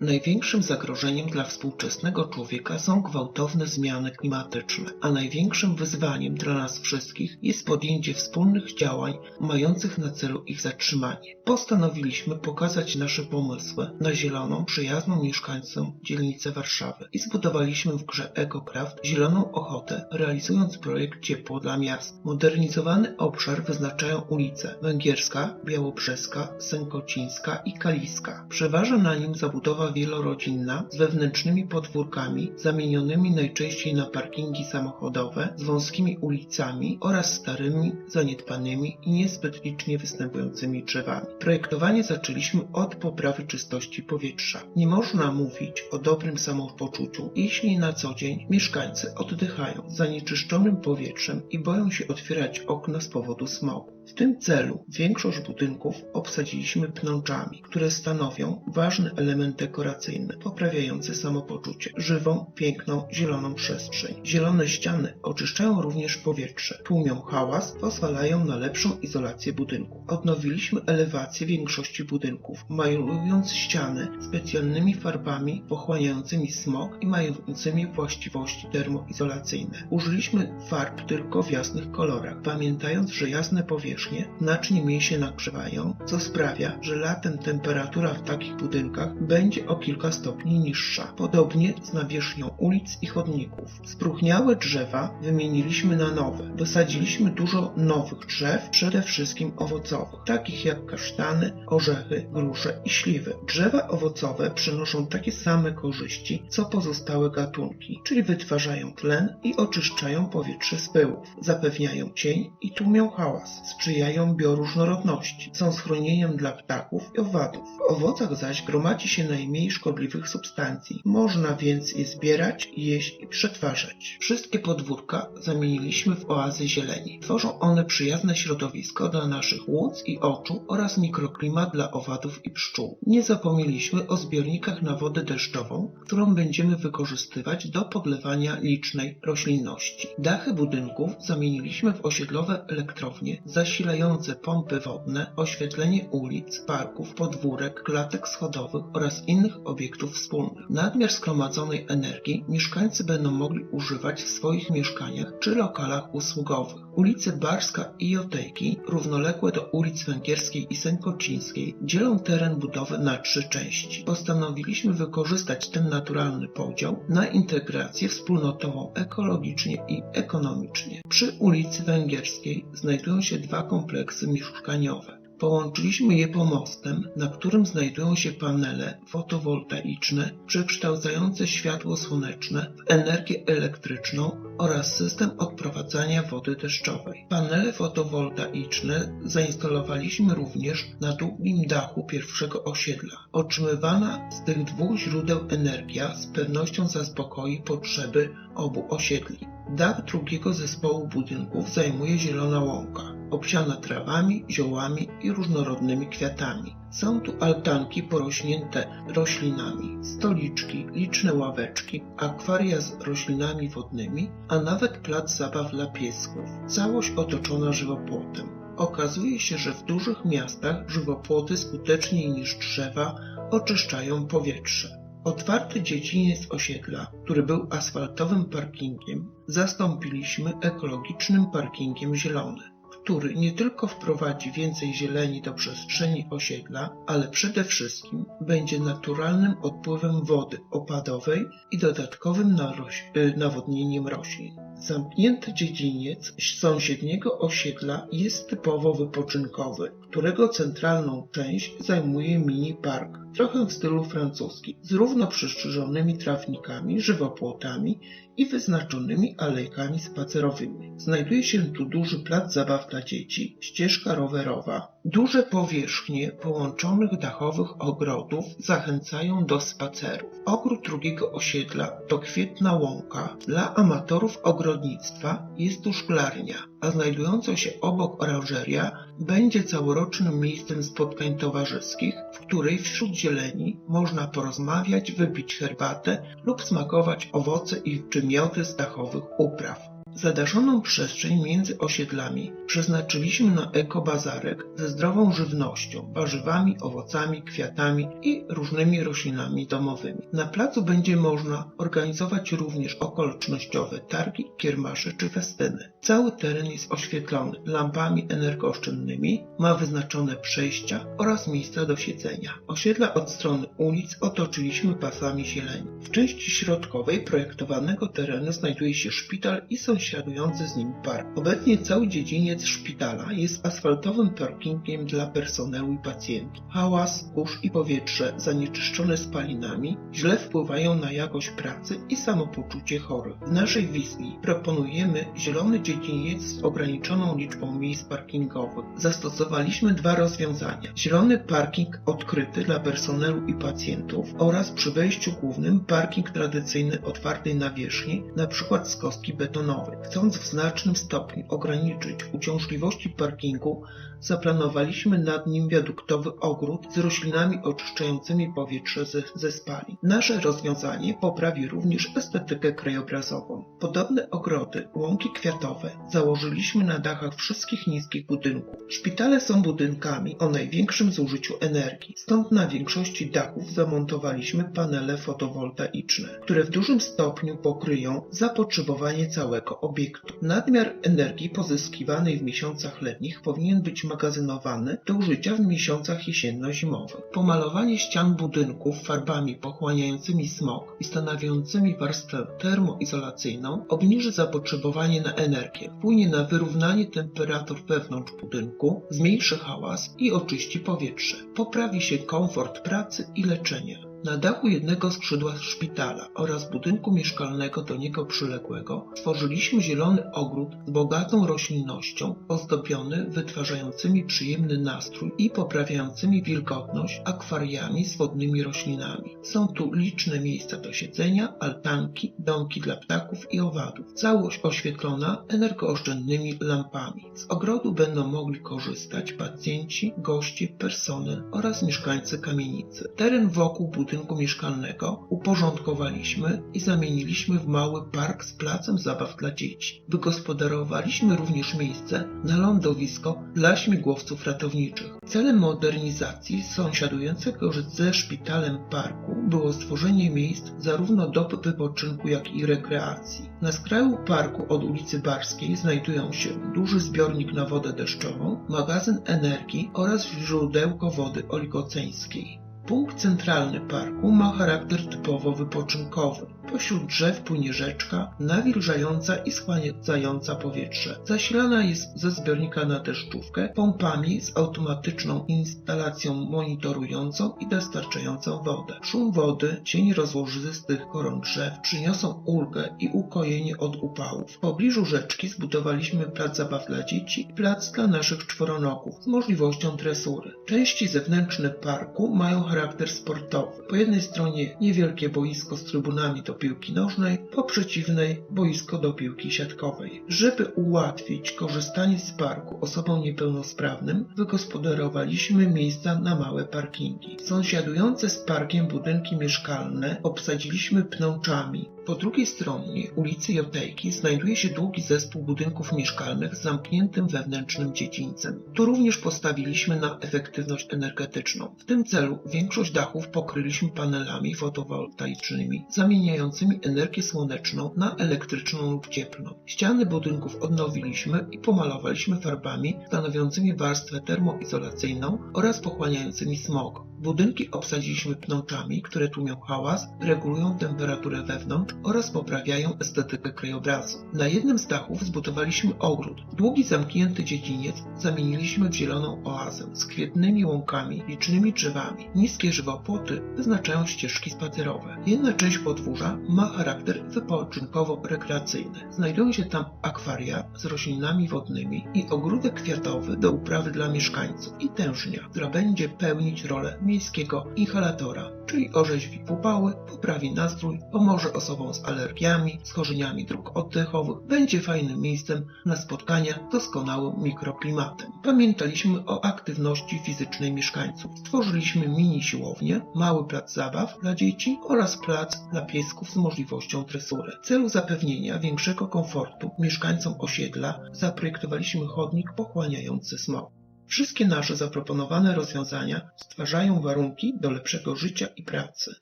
Największym zagrożeniem dla współczesnego człowieka są gwałtowne zmiany klimatyczne, a największym wyzwaniem dla nas wszystkich jest podjęcie wspólnych działań mających na celu ich zatrzymanie. Postanowiliśmy pokazać nasze pomysły na zieloną, przyjazną mieszkańcom dzielnicę Warszawy i zbudowaliśmy w grze EcoCraft Zieloną Ochotę, realizując projekt Ciepło dla Miast. Modernizowany obszar wyznaczają ulice Węgierska, Białobrzeska, Sękocińska i Kaliska. Przeważa na nim zabudowa wielorodzinna z wewnętrznymi podwórkami zamienionymi najczęściej na parkingi samochodowe z wąskimi ulicami oraz starymi, zaniedbanymi i niezbyt licznie występującymi drzewami. Projektowanie zaczęliśmy od poprawy czystości powietrza. Nie można mówić o dobrym samopoczuciu, jeśli na co dzień mieszkańcy oddychają zanieczyszczonym powietrzem i boją się otwierać okna z powodu smogu. W tym celu większość budynków obsadziliśmy pnączami, które stanowią ważny element dekoracyjny, poprawiający samopoczucie, żywą, piękną, zieloną przestrzeń. Zielone ściany oczyszczają również powietrze, tłumią hałas, pozwalają na lepszą izolację budynku. Odnowiliśmy elewację większości budynków, malując ściany specjalnymi farbami pochłaniającymi smog i mającymi właściwości termoizolacyjne. Użyliśmy farb tylko w jasnych kolorach, pamiętając, że jasne powierzchnie znacznie mniej się nagrzewają, co sprawia, że latem temperatura w takich budynkach będzie o kilka stopni niższa. Podobnie z nawierzchnią ulic i chodników. Spróchniałe drzewa wymieniliśmy na nowe. Wysadziliśmy dużo nowych drzew, przede wszystkim owocowych, takich jak kasztany, orzechy, grusze i śliwy. Drzewa owocowe przynoszą takie same korzyści, co pozostałe gatunki, czyli wytwarzają tlen i oczyszczają powietrze z pyłów, zapewniają cień i tłumią hałas, sprzyjają bioróżnorodności, są schronieniem dla ptaków i owadów. W owocach zaś gromadzi się najmniej szkodliwych substancji, można więc je zbierać, jeść i przetwarzać. Wszystkie podwórka zamieniliśmy w oazy zieleni. Tworzą one przyjazne środowisko dla naszych łódź i oczu oraz mikroklimat dla owadów i pszczół. Nie zapomnieliśmy o zbiornikach na wodę deszczową, którą będziemy wykorzystywać do podlewania licznej roślinności. Dachy budynków zamieniliśmy w osiedlowe elektrownie zasilające pompy wodne, oświetlenie ulic, parków, podwórek, klatek schodowych oraz innych obiektów wspólnych. Nadmiar zgromadzonej energii mieszkańcy będą mogli używać w swoich mieszkaniach czy lokalach usługowych. Ulice Barska i Jotejki, równoległe do ulic Węgierskiej i Sękocińskiej, dzielą teren budowy na trzy części. Postanowiliśmy wykorzystać ten naturalny podział na integrację wspólnotową ekologicznie i ekonomicznie. Przy ulicy Węgierskiej znajdują się dwa kompleksy mieszkaniowe. Połączyliśmy je pomostem, na którym znajdują się panele fotowoltaiczne przekształcające światło słoneczne w energię elektryczną oraz system odprowadzania wody deszczowej. Panele fotowoltaiczne zainstalowaliśmy również na długim dachu pierwszego osiedla. Otrzymywana z tych dwóch źródeł energia z pewnością zaspokoi potrzeby obu osiedli. Dach drugiego zespołu budynków zajmuje zielona łąka, obsiana trawami, ziołami i różnorodnymi kwiatami. Są tu altanki porośnięte roślinami, stoliczki, liczne ławeczki, akwaria z roślinami wodnymi, a nawet plac zabaw dla piesków. Całość otoczona żywopłotem. Okazuje się, że w dużych miastach żywopłoty skuteczniej niż drzewa oczyszczają powietrze. Otwarty dziedziniec osiedla, który był asfaltowym parkingiem, zastąpiliśmy ekologicznym parkingiem zielonym, który nie tylko wprowadzi więcej zieleni do przestrzeni osiedla, ale przede wszystkim będzie naturalnym odpływem wody opadowej i dodatkowym y, nawodnieniem roślin. Zamknięty dziedziniec sąsiedniego osiedla jest typowo wypoczynkowy, którego centralną część zajmuje mini park, trochę w stylu francuskim, z równo przystrzyżonymi trawnikami, żywopłotami i wyznaczonymi alejkami spacerowymi. Znajduje się tu duży plac zabaw dla dzieci, ścieżka rowerowa. Duże powierzchnie połączonych dachowych ogrodów zachęcają do spacerów. Ogród drugiego osiedla to kwietna łąka. Dla amatorów ogrodnictwa jest tu szklarnia, a znajdująca się obok oranżeria będzie całorocznym miejscem spotkań towarzyskich, w której wśród zieleni można porozmawiać, wypić herbatę lub smakować owoce i czy z dachowych upraw. Zadaszoną przestrzeń między osiedlami przeznaczyliśmy na ekobazarek ze zdrową żywnością, warzywami, owocami, kwiatami i różnymi roślinami domowymi. Na placu będzie można organizować również okolicznościowe targi, kiermasze czy festyny. Cały teren jest oświetlony lampami energooszczędnymi, ma wyznaczone przejścia oraz miejsca do siedzenia. Osiedla od strony ulic otoczyliśmy pasami zieleni. W części środkowej projektowanego terenu znajduje się szpital i sąsiadujący z nim park. Obecnie cały dziedziniec szpitala jest asfaltowym parkingiem dla personelu i pacjentów. Hałas, kurz i powietrze zanieczyszczone spalinami źle wpływają na jakość pracy i samopoczucie chorych. W naszej wizji proponujemy zielony dziedziniec z ograniczoną liczbą miejsc parkingowych. Zastosowaliśmy dwa rozwiązania. Zielony parking odkryty dla personelu i pacjentów oraz przy wejściu głównym parking tradycyjny otwartej nawierzchni, np. z kostki betonowej. Chcąc w znacznym stopniu ograniczyć uciążliwości parkingu, zaplanowaliśmy nad nim wiaduktowy ogród z roślinami oczyszczającymi powietrze ze, ze spalin. Nasze rozwiązanie poprawi również estetykę krajobrazową. Podobne ogrody, łąki kwiatowe założyliśmy na dachach wszystkich niskich budynków. Szpitale są budynkami o największym zużyciu energii, stąd na większości dachów zamontowaliśmy panele fotowoltaiczne, które w dużym stopniu pokryją zapotrzebowanie całego obiektu. Nadmiar energii pozyskiwanej w miesiącach letnich powinien być magazynowany do użycia w miesiącach jesienno-zimowych. Pomalowanie ścian budynków farbami pochłaniającymi smog i stanowiącymi warstwę termoizolacyjną obniży zapotrzebowanie na energię, wpłynie na wyrównanie temperatur wewnątrz budynku, zmniejszy hałas i oczyści powietrze. Poprawi się komfort pracy i leczenia. Na dachu jednego skrzydła szpitala oraz budynku mieszkalnego do niego przyległego stworzyliśmy zielony ogród z bogatą roślinnością, ozdobiony wytwarzającymi przyjemny nastrój i poprawiającymi wilgotność akwariami z wodnymi roślinami. Są tu liczne miejsca do siedzenia, altanki, domki dla ptaków i owadów. Całość oświetlona energooszczędnymi lampami. Z ogrodu będą mogli korzystać pacjenci, goście, personel oraz mieszkańcy kamienicy. Teren wokół budynku budynku mieszkalnego uporządkowaliśmy i zamieniliśmy w mały park z placem zabaw dla dzieci. Wygospodarowaliśmy również miejsce na lądowisko dla śmigłowców ratowniczych. Celem modernizacji sąsiadującego ze szpitalem parku było stworzenie miejsc zarówno do wypoczynku, jak i rekreacji. Na skraju parku od ulicy Barskiej znajdują się duży zbiornik na wodę deszczową, magazyn energii oraz źródełko wody oligoceńskiej. Punkt centralny parku ma charakter typowo wypoczynkowy. Pośród drzew płynie rzeczka, nawilżająca i schłaniająca powietrze. Zasilana jest ze zbiornika na deszczówkę pompami z automatyczną instalacją monitorującą i dostarczającą wodę. Szum wody, cień rozłożystych koron drzew przyniosą ulgę i ukojenie od upałów. W pobliżu rzeczki zbudowaliśmy plac zabaw dla dzieci i plac dla naszych czworonogów z możliwością tresury. Części zewnętrzne parku mają charakter sportowy. Po jednej stronie niewielkie boisko z trybunami do piłki nożnej, po przeciwnej boisko do piłki siatkowej. Żeby ułatwić korzystanie z parku osobom niepełnosprawnym, wygospodarowaliśmy miejsca na małe parkingi. Sąsiadujące z parkiem budynki mieszkalne obsadziliśmy pnączami. Po drugiej stronie ulicy Jotejki znajduje się długi zespół budynków mieszkalnych z zamkniętym wewnętrznym dziedzińcem. Tu również postawiliśmy na efektywność energetyczną. W tym celu większość dachów pokryliśmy panelami fotowoltaicznymi zamieniającymi energię słoneczną na elektryczną lub cieplną. Ściany budynków odnowiliśmy i pomalowaliśmy farbami stanowiącymi warstwę termoizolacyjną oraz pochłaniającymi smog. Budynki obsadziliśmy pnączami, które tłumią hałas, regulują temperaturę wewnątrz oraz poprawiają estetykę krajobrazu. Na jednym z dachów zbudowaliśmy ogród. Długi zamknięty dziedziniec zamieniliśmy w zieloną oazę z kwietnymi łąkami, licznymi drzewami. Niskie żywopłoty wyznaczają ścieżki spacerowe. Jedna część podwórza ma charakter wypoczynkowo-rekreacyjny. Znajdują się tam akwaria z roślinami wodnymi i ogródek kwiatowy do uprawy dla mieszkańców i tężnia, która będzie pełnić rolę miejskiego inhalatora, czyli orzeźwi upały, poprawi nastrój, pomoże z alergiami, schorzeniami dróg oddechowych, będzie fajnym miejscem na spotkania z doskonałym mikroklimatem. Pamiętaliśmy o aktywności fizycznej mieszkańców. Stworzyliśmy mini siłownię, mały plac zabaw dla dzieci oraz plac dla piesków z możliwością tresury. W celu zapewnienia większego komfortu mieszkańcom osiedla zaprojektowaliśmy chodnik pochłaniający smog. Wszystkie nasze zaproponowane rozwiązania stwarzają warunki do lepszego życia i pracy.